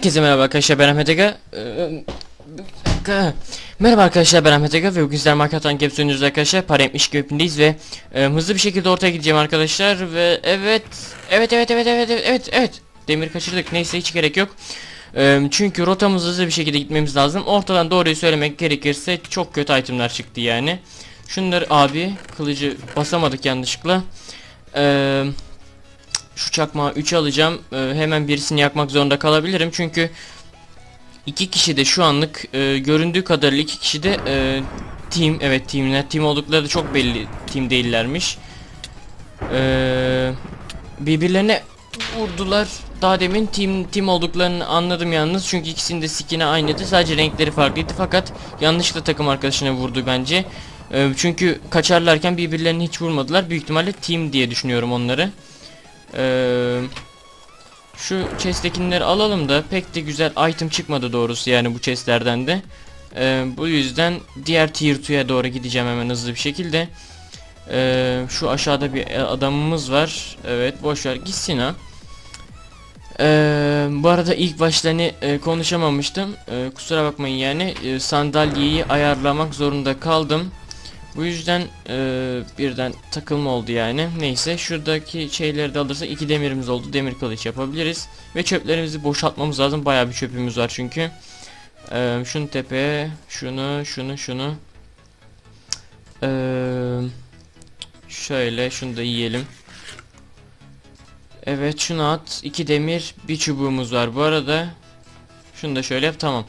Herkese merhaba arkadaşlar ben Ahmet Ege. E, merhaba arkadaşlar ben Ahmet Ege ve bugün sizler Minecraft'tan Caps oynuyoruz arkadaşlar. Para etmiş göpündeyiz ve e, hızlı bir şekilde ortaya gideceğim arkadaşlar ve evet evet evet evet evet evet evet demir kaçırdık neyse hiç gerek yok. E, çünkü rotamız hızlı bir şekilde gitmemiz lazım. Ortadan doğruyu söylemek gerekirse çok kötü itemler çıktı yani. Şunları abi kılıcı basamadık yanlışlıkla. Eee şu çakmağı 3 alacağım. Ee, hemen birisini yakmak zorunda kalabilirim. Çünkü iki kişi de şu anlık e, göründüğü kadarıyla iki kişi de e, team. Evet teamler. Team oldukları da çok belli team değillermiş. Ee, birbirlerine vurdular. Daha demin team team olduklarını anladım yalnız. Çünkü ikisinin de skin'i aynıydı. Sadece renkleri farklıydı. Fakat yanlışlıkla takım arkadaşına vurdu bence. Ee, çünkü kaçarlarken birbirlerini hiç vurmadılar. Büyük ihtimalle team diye düşünüyorum onları. Ee, şu chest'tekileri alalım da pek de güzel item çıkmadı doğrusu yani bu chest'lerden de. Ee, bu yüzden diğer tier 2'ye doğru gideceğim hemen hızlı bir şekilde. Ee, şu aşağıda bir adamımız var. Evet boş ver gitsin ha. Ee, bu arada ilk başta hani e, konuşamamıştım. Ee, kusura bakmayın yani e, sandalyeyi ayarlamak zorunda kaldım. Bu yüzden e, birden takılma oldu yani. Neyse şuradaki şeyleri de alırsak iki demirimiz oldu. Demir kılıç yapabiliriz. Ve çöplerimizi boşaltmamız lazım. Bayağı bir çöpümüz var çünkü. E, şunu tepeye, şunu, şunu, şunu. E, şöyle şunu da yiyelim. Evet şunu at. iki demir, bir çubuğumuz var. Bu arada şunu da şöyle yap. Tamam.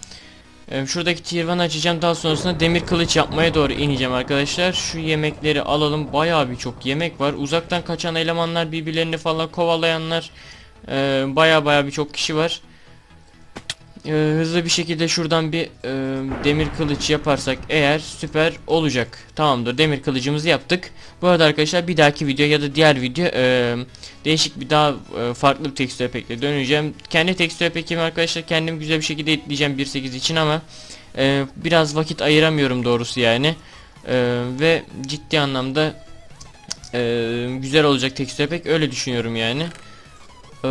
Ee, Şuradaki 1 açacağım daha sonrasında demir kılıç yapmaya doğru ineceğim arkadaşlar. Şu yemekleri alalım. Bayağı bir çok yemek var. Uzaktan kaçan elemanlar birbirlerini falan kovalayanlar e, bayağı bayağı bir çok kişi var. E, hızlı bir şekilde şuradan bir e, demir kılıç yaparsak eğer süper olacak. Tamamdır demir kılıcımızı yaptık. Bu arada arkadaşlar bir dahaki video ya da diğer video e, değişik bir daha e, farklı bir tekstür epekle döneceğim. Kendi tekstür epekimi arkadaşlar kendim güzel bir şekilde ekleyeceğim 1.8 için ama e, biraz vakit ayıramıyorum doğrusu yani. E, ve ciddi anlamda e, güzel olacak tekstür epek öyle düşünüyorum yani. E,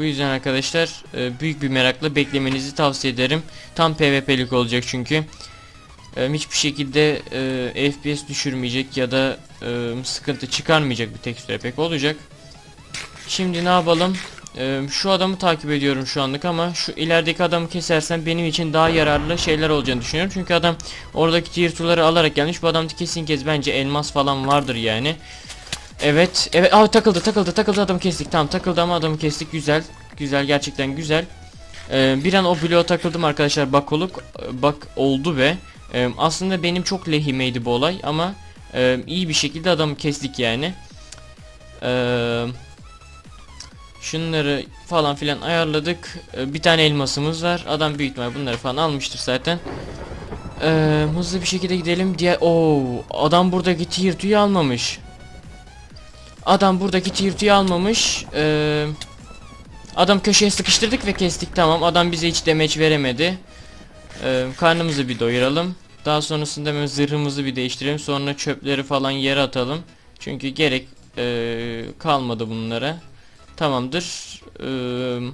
bu yüzden arkadaşlar e, büyük bir merakla beklemenizi tavsiye ederim. Tam PvP'lik olacak çünkü. E, hiçbir şekilde e, FPS düşürmeyecek ya da sıkıntı çıkarmayacak bir tekstür pek olacak. Şimdi ne yapalım? Şu adamı takip ediyorum şu anlık ama şu ilerideki adamı kesersem benim için daha yararlı şeyler olacağını düşünüyorum. Çünkü adam oradaki tier 2'ları alarak gelmiş. Bu adamda kesin kez bence elmas falan vardır yani. Evet, evet. Aa takıldı, takıldı, takıldı adamı kestik. Tamam takıldı ama adamı kestik. Güzel. Güzel, gerçekten güzel. Ee, bir an o bloğa takıldım arkadaşlar. Bak oluk, bak oldu ve e, aslında benim çok lehimeydi bu olay ama e, iyi bir şekilde adamı kestik yani. Eee Şunları falan filan ayarladık. Ee, bir tane elmasımız var. Adam büyük ihtimal bunları falan almıştır zaten. Ee, hızlı bir şekilde gidelim. Diğer Oo, adam buradaki tier 2'yi almamış. Adam buradaki 2'yi almamış. Ee, adam köşeye sıkıştırdık ve kestik tamam. Adam bize hiç damage veremedi. Ee, karnımızı bir doyuralım. Daha sonrasında zırhımızı bir değiştirelim. Sonra çöpleri falan yere atalım. Çünkü gerek e, kalmadı bunlara. Tamamdır. Ee,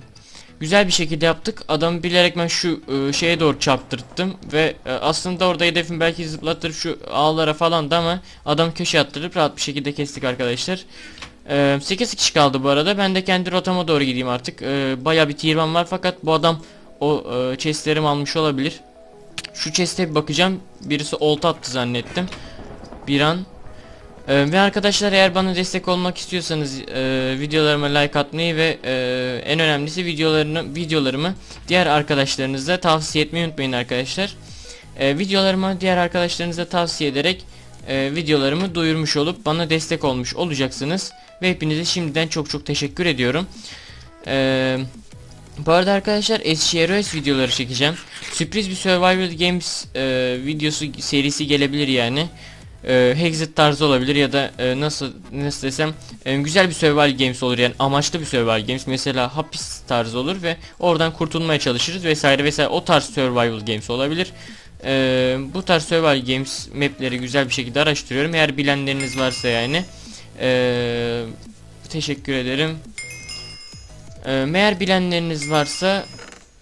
güzel bir şekilde yaptık. Adamı bilerek ben şu e, şeye doğru çarptırttım ve e, aslında orada hedefim belki zıplattırıp şu ağlara falan da ama adam köşe attırıp rahat bir şekilde kestik arkadaşlar. Ee, 8 kişi kaldı bu arada. Ben de kendi rotama doğru gideyim artık. Ee, Baya bir one var fakat bu adam o e, chestlerimi almış olabilir. Şu chest'e bir bakacağım. Birisi olta attı zannettim. Bir an ee, ve arkadaşlar eğer bana destek olmak istiyorsanız e, videolarıma like atmayı ve e, en önemlisi videolarını videolarımı diğer arkadaşlarınıza tavsiye etmeyi unutmayın arkadaşlar. E, videolarımı diğer arkadaşlarınıza tavsiye ederek e, videolarımı duyurmuş olup bana destek olmuş olacaksınız ve hepinize şimdiden çok çok teşekkür ediyorum. Eee bu arada arkadaşlar SGROS videoları çekeceğim. Sürpriz bir Survival Games e, videosu serisi gelebilir yani e, Hexit tarzı olabilir ya da e, nasıl nasıl desem e, güzel bir survival games olur yani amaçlı bir survival games mesela hapis tarzı olur ve oradan kurtulmaya çalışırız vesaire vesaire o tarz survival games olabilir. E, bu tarz survival games mapleri güzel bir şekilde araştırıyorum eğer bilenleriniz varsa yani e, teşekkür ederim. E, eğer bilenleriniz varsa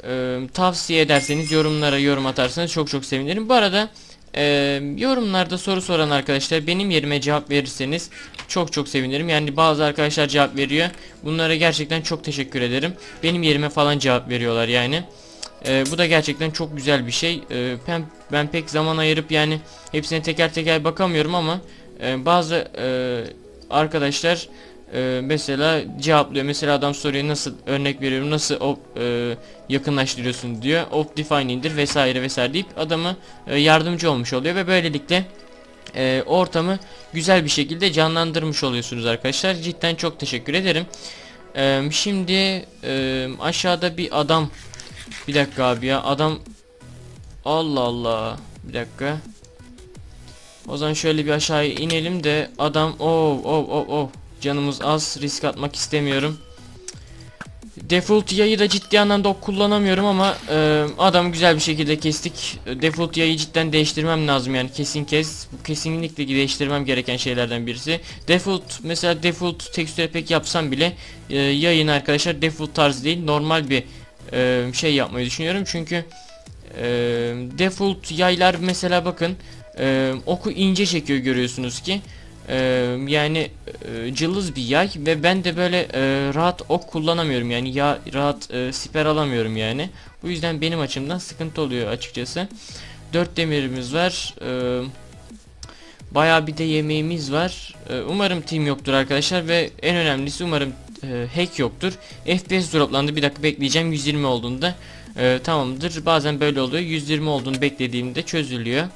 e, tavsiye ederseniz yorumlara yorum atarsanız çok çok sevinirim. Bu arada e, yorumlarda soru soran arkadaşlar benim yerime cevap verirseniz çok çok sevinirim. Yani bazı arkadaşlar cevap veriyor. Bunlara gerçekten çok teşekkür ederim. Benim yerime falan cevap veriyorlar yani. E, bu da gerçekten çok güzel bir şey. E, ben, ben pek zaman ayırıp yani hepsine teker teker bakamıyorum ama e, bazı e, arkadaşlar e, mesela cevaplıyor. Mesela adam soruyor nasıl örnek veriyorum nasıl o e, yakınlaştırıyorsun diyor. Optifine'indir vesaire vesaire deyip adama e, yardımcı olmuş oluyor ve böylelikle e, ortamı güzel bir şekilde canlandırmış oluyorsunuz arkadaşlar. Cidden çok teşekkür ederim. E, şimdi e, aşağıda bir adam bir dakika abi ya adam Allah Allah bir dakika o zaman şöyle bir aşağıya inelim de adam oh oh oh oh canımız az risk atmak istemiyorum Default yayı da ciddi anlamda kullanamıyorum ama e, adam güzel bir şekilde kestik. Default yayı cidden değiştirmem lazım yani kesin kez. Bu kesinlikle değiştirmem gereken şeylerden birisi. Default mesela default tekstüre pek yapsam bile e, yayın arkadaşlar default tarzı değil normal bir e, şey yapmayı düşünüyorum. Çünkü e, default yaylar mesela bakın e, oku ince çekiyor görüyorsunuz ki. Ee, yani e, cılız bir yay ve ben de böyle e, rahat ok kullanamıyorum yani ya rahat e, siper alamıyorum yani. Bu yüzden benim açımdan sıkıntı oluyor açıkçası. 4 demirimiz var. Ee, bayağı bir de yemeğimiz var. Ee, umarım team yoktur arkadaşlar ve en önemlisi umarım e, hack yoktur. FPS droplandı bir dakika bekleyeceğim 120 olduğunda e, tamamdır. Bazen böyle oluyor 120 olduğunu beklediğimde çözülüyor.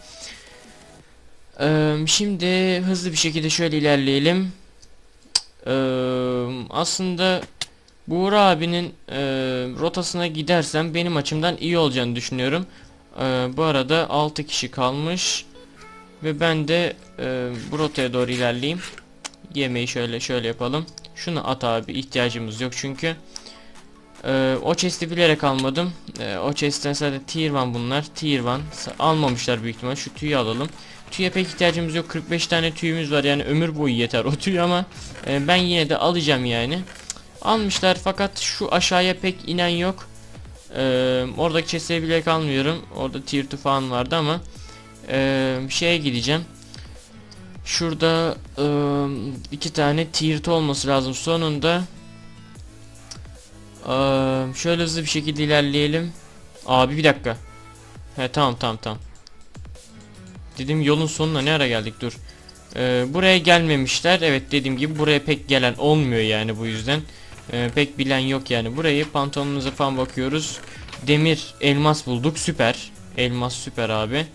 Şimdi hızlı bir şekilde şöyle ilerleyelim. Aslında Buğra abinin rotasına gidersem benim açımdan iyi olacağını düşünüyorum. Bu arada 6 kişi kalmış ve ben de bu rotaya doğru ilerleyeyim. Yemeği şöyle şöyle yapalım. Şunu at abi ihtiyacımız yok çünkü. Ee, o chest'i bilerek almadım. Ee, o chest'ten sadece tier 1 bunlar. Tier 1 almamışlar büyük ihtimal. Şu tüyü alalım. Tüye pek ihtiyacımız yok. 45 tane tüyümüz var yani ömür boyu yeter o tüy ama e, ben yine de alacağım yani. Almışlar fakat şu aşağıya pek inen yok. Ee, oradaki chest'e bilerek almıyorum. Orada tier 2 falan vardı ama e, şeye gideceğim. Şurada e, iki tane tier 2 olması lazım sonunda. Ee, şöyle hızlı bir şekilde ilerleyelim. Abi bir dakika. He tamam tamam tamam. Dedim yolun sonuna ne ara geldik dur. Ee, buraya gelmemişler. Evet dediğim gibi buraya pek gelen olmuyor yani bu yüzden. Ee, pek bilen yok yani. Burayı pantolonunuza falan bakıyoruz. Demir, elmas bulduk. Süper. Elmas süper abi.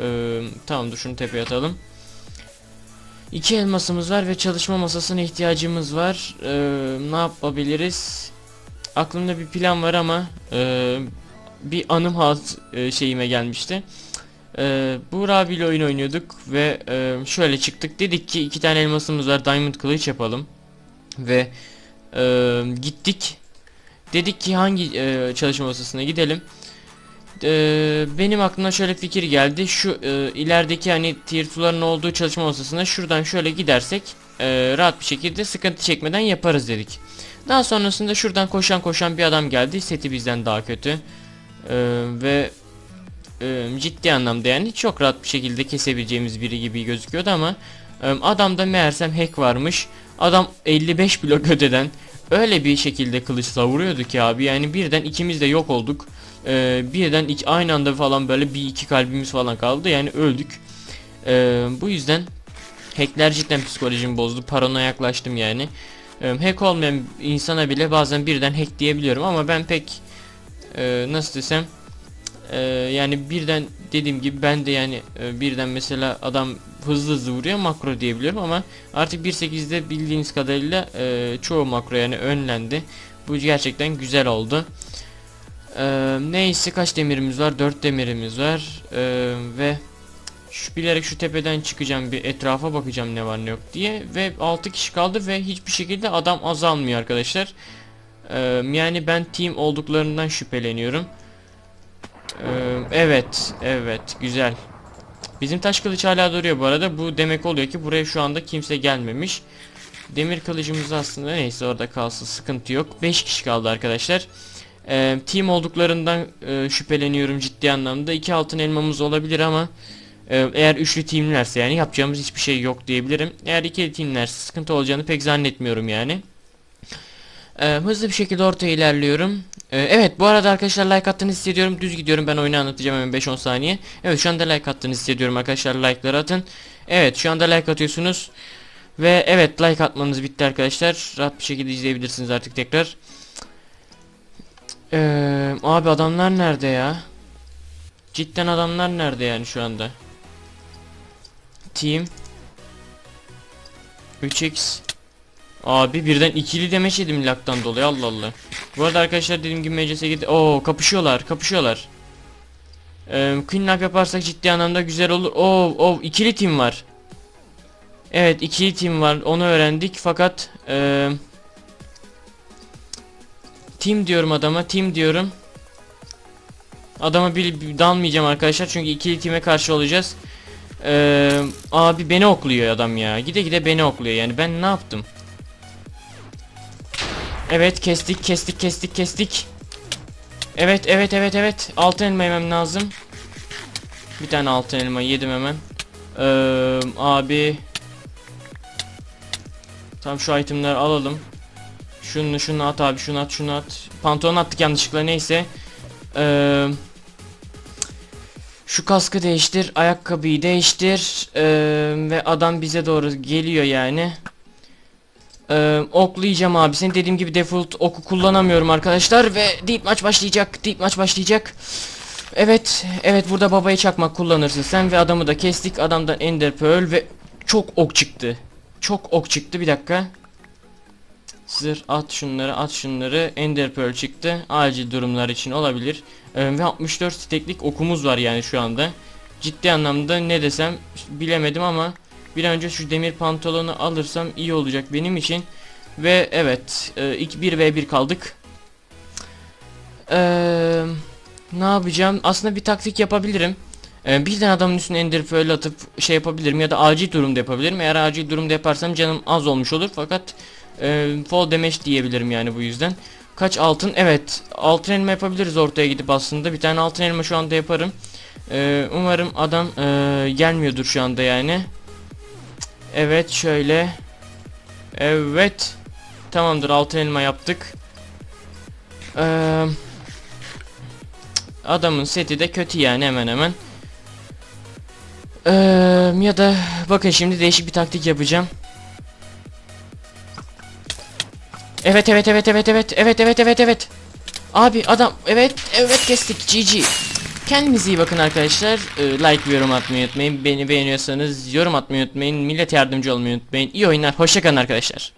Ee, tamam dur şunu tepeye atalım. İki elmasımız var ve çalışma masasına ihtiyacımız var. Ee, ne yapabiliriz? Aklımda bir plan var ama e, bir anım hat e, şeyime gelmişti. E, Buğra abiyle oyun oynuyorduk ve e, şöyle çıktık. Dedik ki iki tane elmasımız var. Diamond kılıç yapalım. Ve e, gittik. Dedik ki hangi e, çalışma masasına gidelim. E, benim aklıma şöyle fikir geldi. Şu e, ilerideki hani tier 2'ların olduğu çalışma masasına şuradan şöyle gidersek e, rahat bir şekilde sıkıntı çekmeden yaparız dedik. Daha sonrasında şuradan koşan koşan bir adam geldi. Seti bizden daha kötü. Ee, ve e, ciddi anlamda yani çok rahat bir şekilde kesebileceğimiz biri gibi gözüküyordu ama e, adamda meğersem hack varmış. Adam 55 blok öteden öyle bir şekilde kılıç savuruyordu ki abi yani birden ikimiz de yok olduk. Ee, birden iki, aynı anda falan böyle bir iki kalbimiz falan kaldı yani öldük. Ee, bu yüzden hackler cidden psikolojimi bozdu. Paranoya yaklaştım yani. Ee, hack olmayan insana bile bazen birden hack diyebiliyorum ama ben pek e, nasıl desem e, yani birden dediğim gibi ben de yani e, birden mesela adam hızlı hızlı vuruyor makro diyebiliyorum ama artık 1.8'de bildiğiniz kadarıyla e, çoğu makro yani önlendi. Bu gerçekten güzel oldu. E, neyse kaç demirimiz var? 4 demirimiz var. E, ve şu bilerek şu tepeden çıkacağım bir etrafa bakacağım ne var ne yok diye ve 6 kişi kaldı ve hiçbir şekilde adam azalmıyor arkadaşlar. Ee, yani ben team olduklarından şüpheleniyorum. Ee, evet, evet, güzel. Bizim taş kılıç hala duruyor bu arada. Bu demek oluyor ki buraya şu anda kimse gelmemiş. Demir kılıcımız aslında neyse orada kalsın sıkıntı yok. 5 kişi kaldı arkadaşlar. Ee, team olduklarından e, şüpheleniyorum ciddi anlamda. İki altın elmamız olabilir ama eğer üçlü teamlerse yani yapacağımız hiçbir şey yok diyebilirim. Eğer ikili teamlerse sıkıntı olacağını pek zannetmiyorum yani. Ee, hızlı bir şekilde ortaya ilerliyorum. Ee, evet bu arada arkadaşlar like attığınızı hissediyorum. Düz gidiyorum ben oyunu anlatacağım hemen 5-10 saniye. Evet şu anda like attığınızı hissediyorum arkadaşlar like'ları atın. Evet şu anda like atıyorsunuz. Ve evet like atmanız bitti arkadaşlar. Rahat bir şekilde izleyebilirsiniz artık tekrar. Ee, abi adamlar nerede ya? Cidden adamlar nerede yani şu anda? Team 3x Abi birden ikili demeç yedim laktan dolayı Allah Allah. Bu arada arkadaşlar dediğim gibi meclise gidi. Oo kapışıyorlar kapışıyorlar. Ee, Lab yaparsak ciddi anlamda güzel olur. Oo, oo ikili team var. Evet ikili team var onu öğrendik fakat eee Team diyorum adama team diyorum. Adama bir, bir dalmayacağım arkadaşlar çünkü ikili team'e karşı olacağız. Eee abi beni okluyor adam ya. Gide gide beni okluyor yani ben ne yaptım? Evet kestik kestik kestik kestik. Evet evet evet evet altın elma yemem lazım. Bir tane altın elma yedim hemen. Eee abi Tamam şu itemleri alalım. Şunu şunu at abi şunu at şunu at. Pantolon attık yanlışlıkla neyse. Ee, şu kaskı değiştir. Ayakkabıyı değiştir. Ee, ve adam bize doğru geliyor yani. Ee, oklayacağım abi. Senin dediğim gibi default oku kullanamıyorum arkadaşlar. Ve deep maç başlayacak. Deep maç başlayacak. Evet. Evet burada babaya çakmak kullanırsın sen ve adamı da kestik. Adamdan ender pearl ve çok ok çıktı. Çok ok çıktı bir dakika. Zır at şunları at şunları. Ender Pearl çıktı. Acil durumlar için olabilir. Ee, ve 64 steklik okumuz var yani şu anda. Ciddi anlamda ne desem bilemedim ama bir önce şu demir pantolonu alırsam iyi olacak benim için. Ve evet e, ilk 1 v 1 kaldık. Eee ne yapacağım? Aslında bir taktik yapabilirim. Ee, birden adamın üstüne ender pearl atıp şey yapabilirim ya da acil durumda yapabilirim. Eğer acil durumda yaparsam canım az olmuş olur. Fakat e, fall damage diyebilirim yani bu yüzden. Kaç altın? Evet. Altın elma yapabiliriz ortaya gidip aslında. Bir tane altın elma şu anda yaparım. Ee, umarım adam e, gelmiyordur şu anda yani. Evet şöyle. Evet. Tamamdır altın elma yaptık. Eee Adamın seti de kötü yani hemen hemen. Eee ya da bakın şimdi değişik bir taktik yapacağım. Evet evet evet evet evet evet evet evet evet. Abi adam evet evet kestik GG. Kendinize iyi bakın arkadaşlar. Ee, like ve yorum atmayı unutmayın. Beni beğeniyorsanız yorum atmayı unutmayın. Millet yardımcı olmayı unutmayın. İyi oyunlar. Hoşçakalın arkadaşlar.